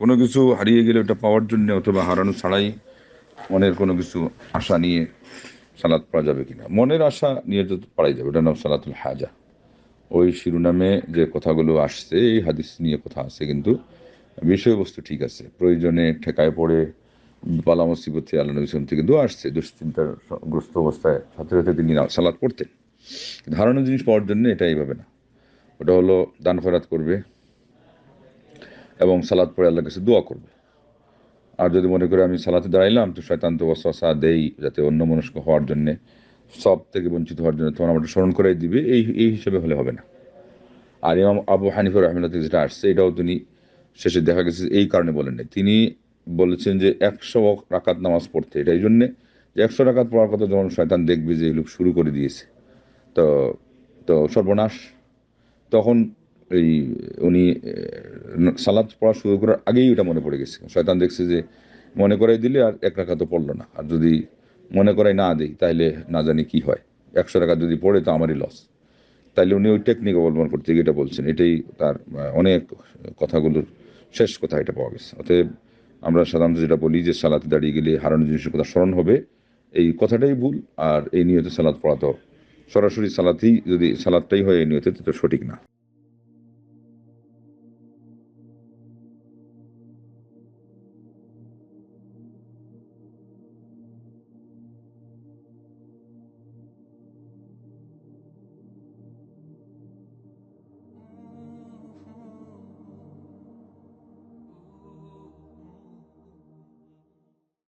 কোনো কিছু হারিয়ে গেলে ওটা পাওয়ার জন্য অথবা হারানো ছাড়াই মনের কোনো কিছু আশা নিয়ে সালাদ পড়া যাবে কিনা। মনের আশা নিয়ে তো পড়াই যাবে ওটা নাম সালাতুল হাজা। ওই শিরোনামে যে কথাগুলো আসছে, এই হাদিস নিয়ে কথা আছে কিন্তু বিষয়বস্তু ঠিক আছে। প্রয়োজনে ঠেকায় পড়ে পালা মুসিবতে আল্লাহ নবী সালাম থেকে দোয়া আসছে, দুশ্চিন্তার গ্রস্ত অবস্থায় সাথে সাথে তিনি সালাদ পড়তেন। ধারণা জিনিস পাওয়ার জন্য এটা এইভাবে না। ওটা হলো দান খরাত করবে এবং সালাদ পড়ে আল্লাহর কাছে দোয়া করবে। আর যদি মনে করে আমি সালাতে দাঁড়াইলাম, তো শয়তান তো ওয়াসওয়াসা দেই যাতে অন্য মনস্ক হওয়ার জন্যে, সব থেকে বঞ্চিত হওয়ার জন্য তখন আমাকে স্মরণ করাই দিবে, এই এই হিসেবে হলে হবে না। আর ইমাম আবু হানিফুর থেকে যেটা আসছে, এটাও তিনি শেষে দেখা গেছে, এই কারণে বলেন নাই। তিনি বলেছেন যে একশো রাকাত নামাজ পড়তে এটা এই জন্যে যে একশো রাকাত পড়ার কথা যখন শয়তান দেখবে যে এই লোক শুরু করে দিয়েছে, তো তো সর্বনাশ। তখন এই, উনি সালাদ পড়া শুরু করার আগেই ওটা মনে পড়ে গেছে। শয়তান দেখছে যে মনে করাই দিলে আর এক রাখা তো পড়ল না। আর যদি মনে করাই না দিই তাহলে না জানি কি হয়। একশো টাকা যদি পড়ে, তো আমারই লস তাইলে উনি ওই টেকনিক অবলম্বন করতে গিয়ে এটা বলছেন। এটাই তার অনেক কথাগুলোর শেষ কথা এটা পাওয়া গেছে। অতএব আমরা সাধারণত যেটা বলি যে সালাতে দাঁড়িয়ে গেলে হারানো জিনিসের কথা স্মরণ হবে। এই কথাটাই ভুল, আর এই নিয়তে সালাদ পড়া তো সরাসরি সালাতেই যদি সালাদটাই হয় এই নিয়তে, তো সঠিক না।